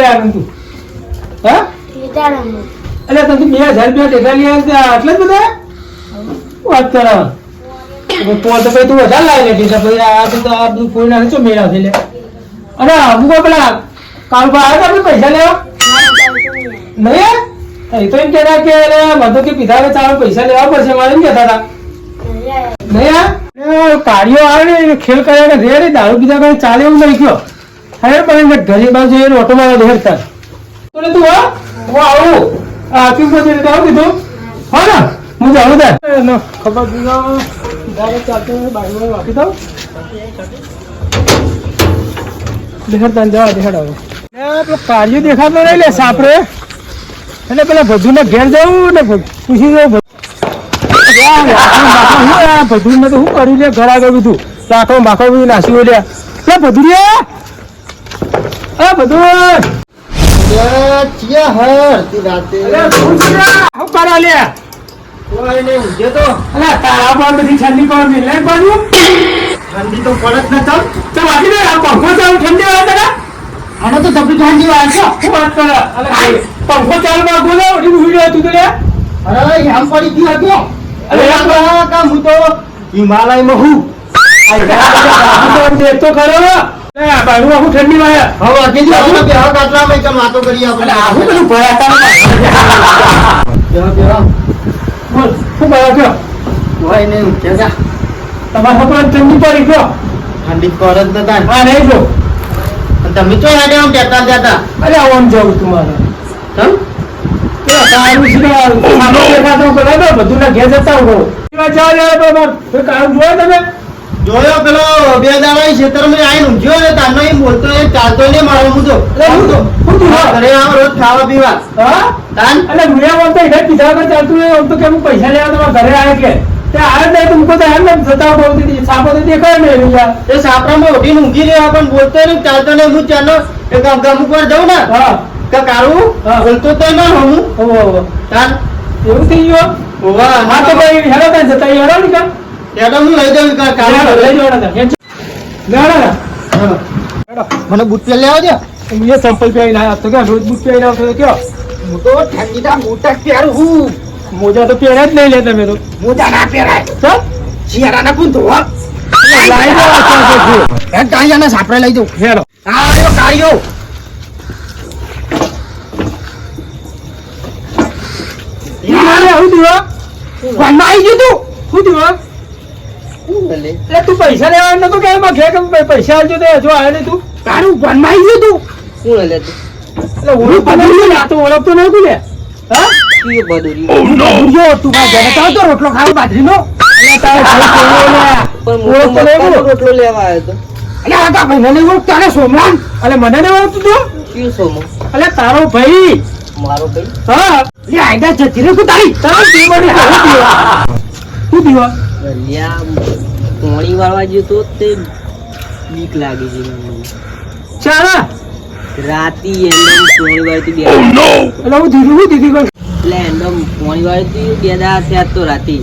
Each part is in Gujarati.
લે તું. બે હજાર રૂપિયા ટેટા લઈ આટલા જ બધા? વાત કરે. પોતે ભાઈ તું વધારે લાવી લે ટેટા ભાઈ આ બધું આ બધું કોઈ ના ચો મેળા છે લે. આપણે પૈસા લેવા? નહીં તો એમ કહેતા કે, અરે, બધું કે પીધા ચાલો, પૈસા લેવા પડશે, મારે એમ કહેતા હતા. નહીં કાર્યો આવે ને ખેલ કર્યા રે દારૂ પીધા ચાલે એવું નહીં કયો. હવે પણ ઘરે બાજુ એ ઓટો મારવા દેખતા તો તું આ હું આવું. આ તું પછી રીતે આવું કીધું. હા ને, હું જાઉં એનો ખબર દીધો પેલો પેલા ભજુને ઘેર જવું ને પૂછી જવું બધું મેં તો શું કર્યું લે, ઘર આગળ બધું લાખો બાખો બધું નાસી લે. લે આ બધું ચિયા રાતે અરે શું છે લે? લે કોઈ નહીં ઊંઘે તો અલા તારા પર બધી ઠંડી પર મિલે પડ્યું ઠંડી તો પડત ન ચાલ તો વાગી દે આ પંખો ચાલુ ઠંડી આવે તને આનો તો તપી ઠંડી વાર છે શું વાત કરે પંખો ચાલુ માં બોલો ઉઠી ઉડી તું તો લે અરે હેમ પડી ગયો હતો અરે અરે આ કામ હું તો હિમાલયમાં હું આ તો કરી ઠંડી પડી ગયો ઠંડી પડત ન. થાય હા નહીં જો. તમે તો હેડે આમ ટેટા જતા અરે આમ જવું તમારે. છે દેખાતો બરાબર, બધું ના ઘેર જતા. કોઈ કાળું જોયો તમે? જોયો પેલો બે દાડા એ ખેતરમાં આવીને ઊંઘ્યો ને તાનો એમ બોલતો એ ચાલતો ને મારો હું તો હા. ઘરે આમ રોજ ખાવા પીવા હા? તાન અલે મેં બોલતો એને કીધા વગર ચાલતું હોય તો કે હું પૈસા લેવા તમારા ઘરે આવે કે. તે આવે તો એમ ને જતા બહુ સાપો તો દેખાય નહીં યાર. એ સાપરામાં ઉઠીને ઊંઘી રહ્યો પણ બોલતો નહીં ચાલતો ને હું ચાલો એક ગામ ઉપર જાઉં ને હા. કે કાળું બોલતો તો ના હું. તાન એવું થઈ ગયો વાહ હા તો ભાઈ હેડો તાન જતા હેડો ને હું. મને બુટ પહેરી લેવા દે. હું સંપલ પહેરીને આવ્યો. તો કે રોજ બૂટ પહેરીને આવતો કયો? હું તો ઠંડીના મોટા પહેરું હું મોજા તો પહેર્યા જ નહીં લે તમે તો. મોજા ના પહેરાય. શિયાળા ના કોણ ધોવા. સાપરે લઈ જાઉં. હેડો. ઈ મારે આવું દીવા. આવી ગયું તું. શું દીવા? એટલે તું પૈસા લેવા નતો કે એમાં ઘે કે પૈસા આલજો તે હજુ આવે નહીં તું. તારું કોણમાં ગયું તું. કોણ લે તું? એટલે ઓળખતો નહીં આ તો ઓળખતો નહીં તું લે હા કયો બદુરી જો તું ભાઈ ઘરે. તો રોટલો ખાવ બાજરીનો. એટલે તારો ભાઈ કેવો લે પણ રોટલો લેવા આવ્યો તો. અલે આ તા ભાઈ મને ઓળખતો. ને સોમલાન અલે મને ને ઓળખતું તું. કયો સોમો? અલે તારો ભાઈ. મારો ભાઈ? હા. લે આઈડા જતી રે તું તારી. તારો શું દીવા શું દીવા પોણી વાળવા ગયો તો તે બીક લાગી છે મને. ચાલા. રાતી એમ પોણી વાળી બે એટલે હું દીધું હું દીધી કોઈ એટલે એમ પોણી વાળી બે દાડા થયા તો રાતી.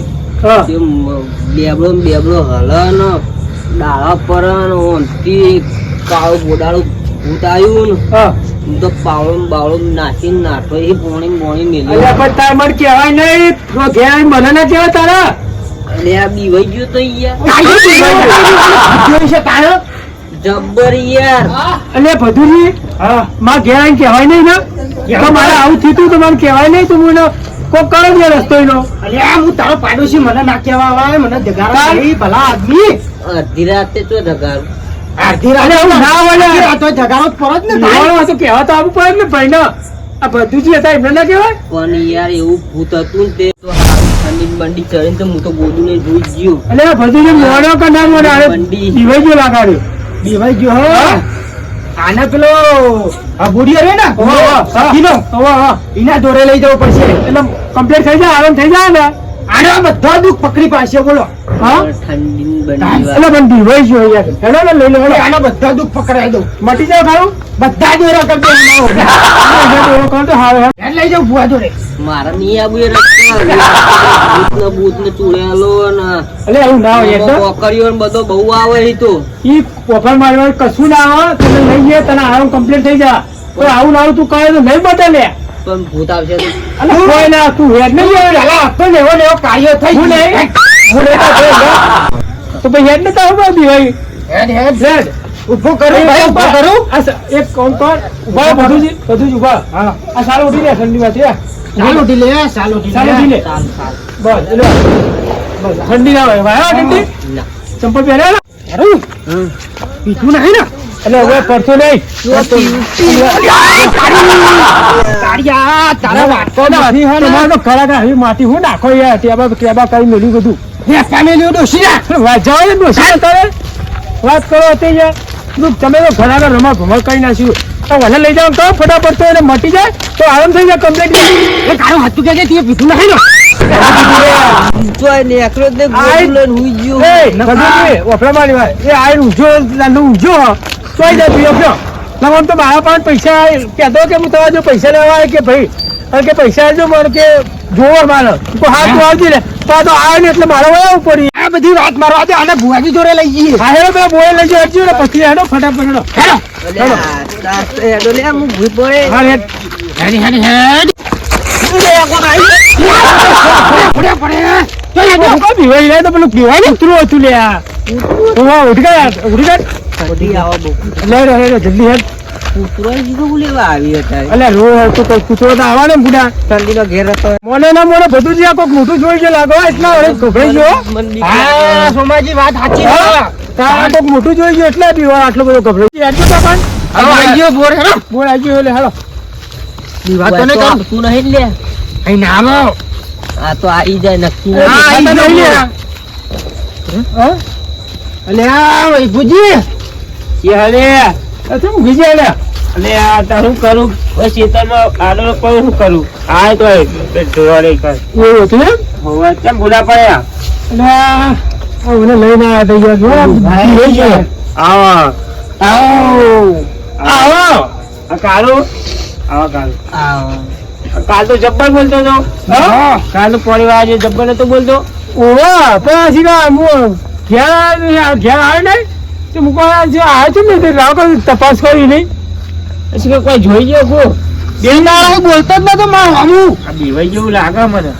બેબડો બેબડો હલન ડાળા પર ઓમથી કાળું બોડાળું ભૂત આવ્યું ને. તો પાવડો બાવળું નાખી નાખીને નાઠો એ પોણી પોણી અલ્યા પણ તાર મને કહેવાય નહીં. ઘેર મને ના કહેવાય તારા. એટલે આ બીવાઈ ગયો તો યાર છે તારો જબ્બર યાર. એટલે ભદુજી હા. માં ઘેર આવીને કહેવાય નહીં ને? તો મારે આવું થયું તું તો મને કહેવાય નહીં તું મને? કોક કરો દે રસ્તો એનો અરે આ હું તારો પાડોશી મને ના કહેવા આવે મને જગાડવા આવી ભલા આદમી. અડધી રાતે તો ઢગારું અડધી રાતે ના રાતે જગાડો પડે ને કહેવા તો આવવું પડે ને ભાઈ ના આ ભદુજી હતા એમને ના કહેવાય? પણ યાર એવું ભૂત હતું તે તો હારું ઠંડી બંડી ચડે તો હું તો ગોદું ને જોઈ ગયો. એટલે આ ભદુજી મોડો કે ના મોડો અરે મંડી. દીવાઈ ગયો લાગાડ્યો બીવાઈ ગયો? આને પેલો આ બુડિયો રે ને? કિલો. એના દોરે લઈ જવો પડશે. એટલે કમ્પ્લીટ થઈ જાય આરામ થઈ જાય ને. આને બધા દુઃખ પકડી બોલો. આના બધા દુઃખ પકડાઈ દઉં મટી જાવ ખાવું બધા હારું લઈ ભુવા જોડે. મારા નહીં આબુ એ રસ્તો. ભૂત ને ચૂડેલો ને. એટલે એવું ના હોય બધો બહુ આવે છે તો. ઈ પોફર મારવા કશું ના આવે તને લઈ જાય તને આરામ કમ્પ્લીટ થઈ જા. તો આવું ના આવું તું કહે તો નહીં બદલે પણ ભૂત આવશે તો. અને કોઈ ના તું હેડ નહીં આવે પેલા આપતો ને એવો ને એવો કાર્ય થઈ હું નહીં? હું તો લે. ભાઈ હેડ ને ભાઈ હેડ, હેડ. હેડ. ઊભું કરું ભાઈ ઊભો. કરો. એક કોણ કોણ ઊભા બધું જ બધું જ ઊભા. હા. આ સારું ઉઠી લે માં છે ચાલ ઉઠી લે ચાલ ઉઠી ચાલ ઉઠી લે. બસ એટલે બસ. ઠંડી ના હોય. ભાઈ હા ઠંડી ચંપલ પહેર્યા ને પીતું નહીં ને. એટલે હવે પડતો નહીં. ને માટી હું નાખો યાર? ત્યાં ટેબા કરી મેલ્યું બધું. ને વાત ને કરો તે યાર. તું તમે તો ઘણા રમા ભમર કરી નાખ્યું. તો વલે લઈ જાવ તો ફટાફટ તો એને મટી જાય. તો આરામ થઈ જાય કમ્પ્લીટ એ તારું હાથું કે તે પીઠું નહીં ને તોય નેકળો જ ને. ગોળું લઈને હુઈ ગયો. એ કદુજી વફરા મારી વાત એ આય ઊંઝો લાલો ઊંઝો તોય જાય પીઓ ના લગન તો મારા પાસે પૈસા કહેતો કે હું તમારા જો પૈસા લેવા કે ભાઈ કે પૈસા જો મને કે જોવો મારો તો હાથ તો આવતી રે તો આ તો આવે ને એટલે મારો વયા પડી. આ બધી વાત મારવા દે આને ભુવાજી જોડે લઈ જઈએ હા હેડો પેલા બોય લઈ જાઓ ને પછી હેડો ફટાફટ હેડો. હેડો. હેડો. લે, હું ઊભી પડે. હા હેડ. હેડી. હેડી હેડ પડે પડે આ આવા. લે રે જલ્દી હેડ. જીગો લેવા આવી રો તો કોઈ કૂતરો તો આવવા ને બુડા. ઠંડીનો ઘેર હતો. મોને ના મોને બધું જ કોક મોટું જોઈ ગયો લાગો એટલા વડે ગભરાઈ ગયો. હા. સોમાજી વાત સાચી તારા કોક મોટું જોઈ ગયો એટલે બીવા આટલો બધો ગભરાઈ ગયો. હેડજો તો પણ હવે આઈ ગયો બોર હેડો બોલ આવી ગયો એટલે હાલો. વાત તો તો નહીં કરું નહીં લે. અહીં નામ આવો. આ તો આવી જાય નક્કી હા, આઈ ખાતા ગયો નહીં બોર. લે. હા? અલે આ વૈભવજી અચ્છા, ઊંઘી ગયા લે. એટલે આ તારું કરું? ખેતરમાં આડો કોઈ શું કરું? આ તો ઢોળે કર એવું હતું એમ? હોવા કેમ ભૂલા પડ્યા? એટલે મને લઈને આવ્યા તા લઈ ગયો. આવો. આવો. આવો. આ કાળું. આવો કાળું. આવો. કાલ તો જબ્બર બોલતો હતો. હા? કાલ તો પરિવાર આજે જબ્બર નતો બોલતો. ઓવા, પછી ક્યાં ક્યાં આવે નહીં તો મૂકો જે આવ્યો છે ને તે લાવો તપાસ કરી નહીં પછી કે કોઈ જોઈ ગયો કો બેનાળા બોલતો જ નતો માર હમું બીવાઈ જેવું લાગે મને.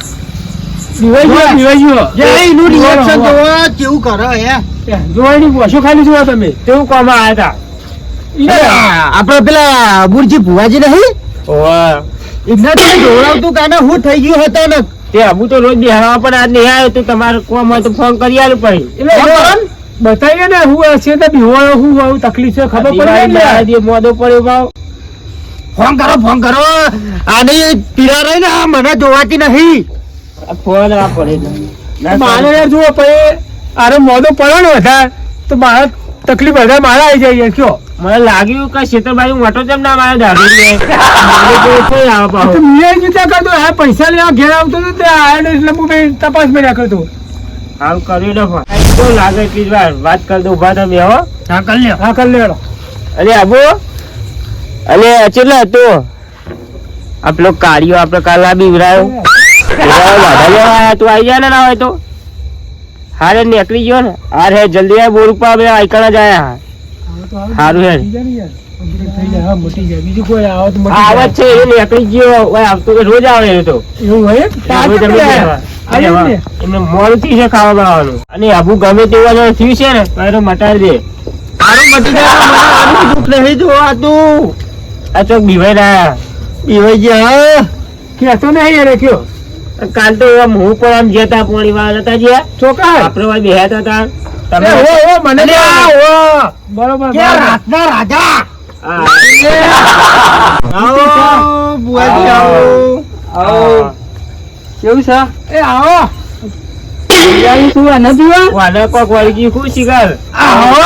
દિવાઈ ગયો. દિવાઈ ગયો. જે એનું રિએક્શન જોવો, જોવો કેવું કરે હે? જોવાની ઓછો ખાલી જોવો તમે. તેવું કોમાં આવ્યા હતા આપડે પેલા બુરજી ભુવાજી નહીં? એમને તમે જોવડાવતું કાને હું થઈ ગયું હતો ને તે હું તો રોજ બિહારવા પણ આજ નહીં આવ્યો. તો તમારે કોમ હોય તો ફોન કરી આલું પછી. એટલે. બતાવીએ ને હું છે તો બિહોળો હું આવું તકલીફ છે ખબર પડે ને. મોદો પડ્યો ભાવ. ફોન કરો ફોન કરો. આને પીડા રહી ને મને જોવાતી નહીં. ફોન આ પડે મારે યાર જુઓ પછી આરે મોદો પડે ને વધારે તો મારે તકલીફ વધારે મારે આવી જાય કયો? મને લાગ્યું કે હું મોટો જેમ ના મારે દારૂ. મેં જીત્યા કરતો આ પૈસા લેવા ઘેર આવતો હતો તે ને એટલે હું તપાસ મેળ્યા કરતો. આવું કર્યું ને કેવું લાગે એટલી વાર વાત કરી દઉં ઊભા તમે હો. હા કર લ્યો. હા કર લેડો અરે આબુ. અલે ચેટલા હતો? આ પેલો આપણે કાલા બીવરાયો. આયા. તું આઈ જા ને ના હોય તો. હારે નીકળી ગયો ને. હાર હે જલ્દી આ બોર ઉપર આપણે આઈકણા જાય હારું હેડ. થઈ જાય ને યાર. complete થઈ જાય, હા, મટી જાય. બીજું કોઈ આવે તો મટી આ જાય. આવત છે એ નીકળી ગયો. આવતો તો રોજ આવે તો. એવું હોય એમને મોડું છે ખાવા બનાવવાનું. અને આબુ ગમે તેવા જો થયું છે ને તો એને મટાડી દે. મારું મટી જાય દુઃખ નહીં જોવાતું આ ચોક બીવાઈ રહ્યા. પીવાઈ ગયા કહેતો નહીં યાર, કયો? કાલ તો એવા મું પણ આમ જતા પોણી વાળા હતા જ્યાં ચોકા. આપણે વાય બેહ્યા હતા તમે ઓ, ઓ, મને ઓ, બરોબર, કે રાતના રાજા. આવો બુઆજી આવો. આવો. કેવું છે? એ આવો. બિરયાની શું આ નથી આ? વાને કોક વળી ગયું ખુશ શિકાર આવો.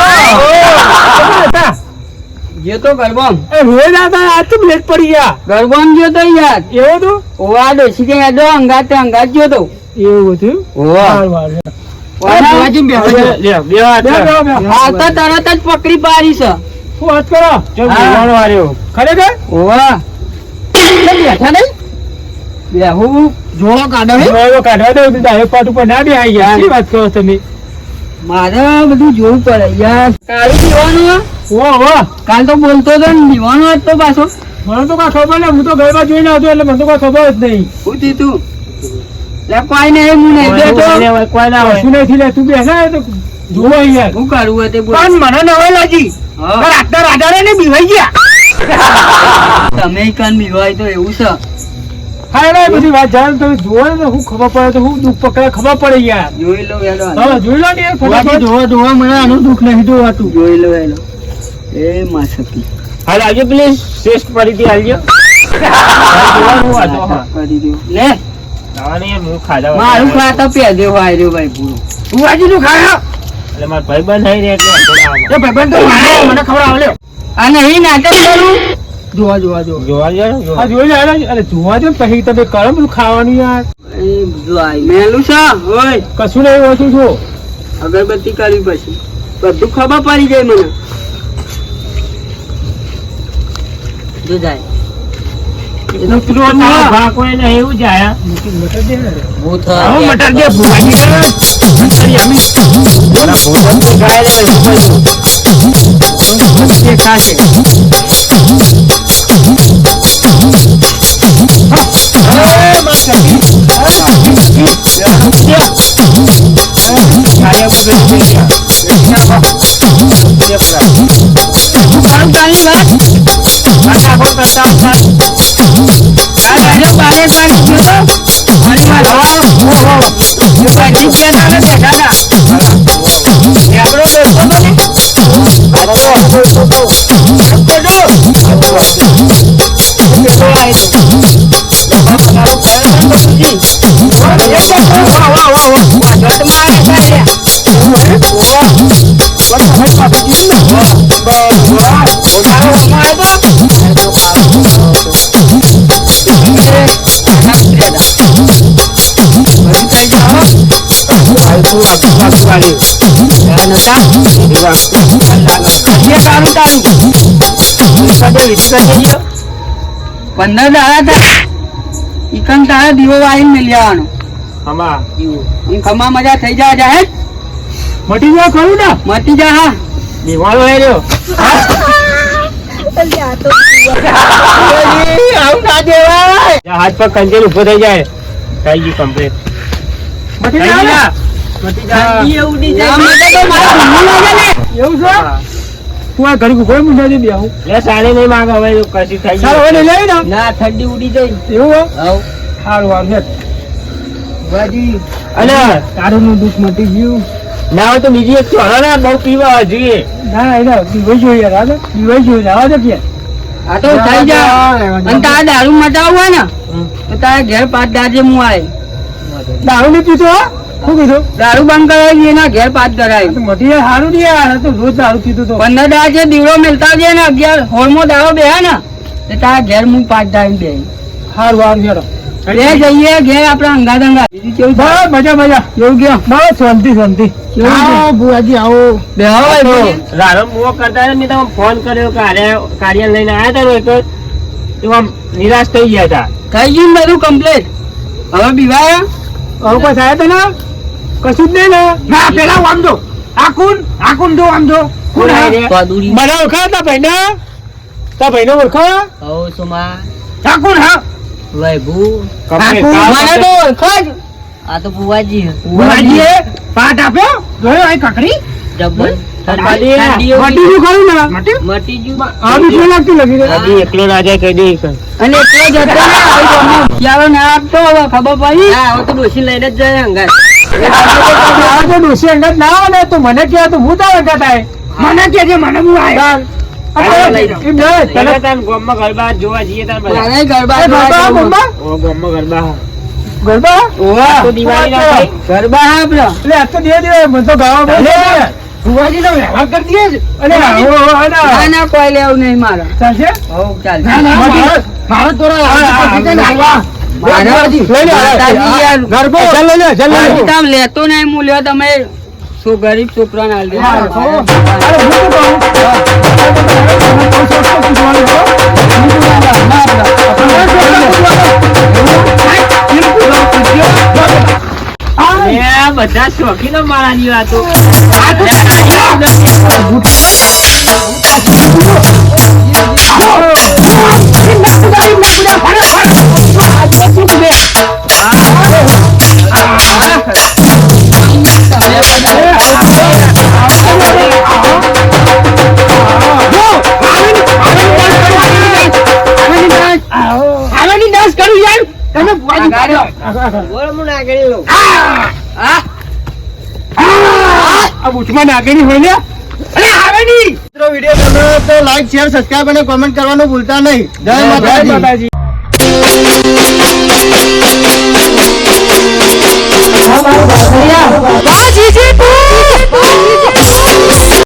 જે તો ગરબમ. એ રોજ આતા આજ તો બ્લેક પડી ગયા. ગરબમ જો તો યાર. એવું તો ઓવા ડોસી કે હેડો અંગાતે અંગાત જો તો. એવું હતું? ઓવા. તો તરત જ પકડી પાડી છે. શું વાત કરો? હા. ખરેખર? ઓવા. બેઠા નહીં? બેહું જોડો કાઢો હે. કાઢવા દઉં તો પાટ ઉપર ના બી આવી ગયા. વાત કરો તમે? મારે બધું જોવું પડે. યાર ઓ કાલ તો બોલતો હતો ને દીવાનો હતો પાછો. મને તો કાંઈ ખબર નહીં હું તો ગરબા જોઈને આવતો એટલે મને તો કાંઈ ખબર જ નહીં. શું થયું તું? લે કોઈ નહીં હું નહીં બેઠો. કોઈ ના હોય. નહીં લે, તું બેસા તો જોવો યાર શું કરવું હોય તે બોલ. પણ મને નવાઈ લાગી. રાતના રાધાને ને બીવાઈ ગયા. તમે કાન બીવાય તો એવું છે. હા બધી વાત. જાણે તમે જોવો ને તો હું ખબર પડે તો હું દુઃખ પકડે ખબર પડે યાર. જોઈ લો વેલો હા જોઈ લો ને ફટાફટ જોવા જોવા મને આનું દુઃખ નહીં જોવાતું. જોઈ લો વેલો. એ માં સકી હાલ આવજો પ્લીઝ શ્રેષ્ઠ ફરીથી આવજો હા. લે. હું મારું ખાતા પેદે હોય રહ્યો ભાઈ પૂરો. ખાયા એટલે મારા ભાઈબંધ આવી રહ્યા એટલે ભાઈબંધ તો મને ખબર આવે લ્યો. આ નહીં નાટક કરું. જોવા જોવા જોવા. જોવા જો જોવા. હા જોઈ લે અરે અરે જોવા દે પછી તમે કરો ખાવાનું યાર. મેલું હોય કશું નહીં ઓછું છો. અગરબત્તી કરવી પછી. બધું ખબર પડી જાય મને. જો જાય. એટલું પેલું તારા ભા કોઈ નહીં એવું જ આયા. હું આવો મટર દે ભુવાજી કરે. કરી અમે પંદર દાડા ઈકન તારે દીવો વાળી આવવાનો આમાં. આમ ખમા મજા થઈ જાય જાય મટી જાય ખરું ને મટી જા હા દીવાનો એ રહ્યો. ના હાથ પર કંજેલ ઊભો થઈ જાય થઈ ગયું કમ્પ્લીટ મટી ને? ને? જાય. ઉડી જાય મને તો મારા ઘરનું લાગે ને. એવું છે? તું આ ઘડી કોઈ મુંડા દે બેહું લે સાડી નહીં માંગે હવે તો થઈ ચાલો હવે લઈ લઈ ને ના ઠંડી ઉડી જાય. એવું હો? સારું સારું હેડ. બાજી. અને તારું નું દુઃખ મટી ગયું. ના હોય તો બીજી એક ચોરો ને બહુ પીવા જોઈએ. ના ના એને દીવાઈ જોઈએ યાર હા દીવાઈ જોઈએ આવા તો કે આ તો થઈ જાય અને તારે દારૂ મટાવવું ને તો તારે ઘેર પાંચ દાજે હું આવે દારૂ નહીં પીતો હો? શું કીધું? દારૂ બંધ કરાવી એના ઘેર પાંચ આ કરાવી તો મટી જાય સારું નહીં યાર તો રોજ દારૂ પીતો તો. પંદર દાજે દીવડો મેલતા જઈએ ને અગિયાર હોળમો દાડો બે ને તો તારા ઘેર હું પાંચ દાડી બે સારું સારું હેડો. બે જઈએ ઘેર આપડે અંગાત અંગાત બીજું કેવું? બસ મજા મજા. કેવું ગયો બસ શાંતિ શાંતિ. આવો ભુવાજી આવો. બે હોય તો ભાઈ. કરતા મેં તમે ફોન કર્યો કાર્ય કાર્ય લઈને આવ્યા હતા એક જ. આમ નિરાશ થઈ ગયા હતા. થઈ ગયું બધું કમ્પ્લીટ હવે બીવાયા? હવે કોઈ આવ્યા તો ના? કશું જ નહીં ને. ના પેલા વાંધો. જો આ કુન આ કુન જો વાંધો? પાદુરી મને ઓળખા તા ભાઈ ને તા ભાઈ ને ઓળખા ઓ સુમા આ કુન હા વૈભુ મને તો ઓળખો જ. આ તો ફુવાજી એ પાટ આપ્યો? જોયો આ કકડી જબ્બર એકલો જાય કહી દઈશ અને જતો હવે ખબર પડી. હા તો ડોસી લઈને જ જાય અંગાત આ જો અંગત ના આવે તો મને કહે તો હું તાર અંગત આય મને કે છે મને હું. મારે ના ના. ના મારે ના, ના, મારે- મારે મારે લેતો નહીં હું લ્યો તમે શું ગરીબ છોકરાને હાલ દે. હા, હો. અરે હું શું કહું? તમે કહો છો તો પૂછવાનું છો? હું શું ના, ના, ના, ના. બધા શોખીનો મારાની વાતો આ વીડિયો ગમ્યો તો લાઈક શેર સબસ્ક્રાઈબ અને કોમેન્ટ કરવાનું ભૂલતા નહીં. જય માતાજી.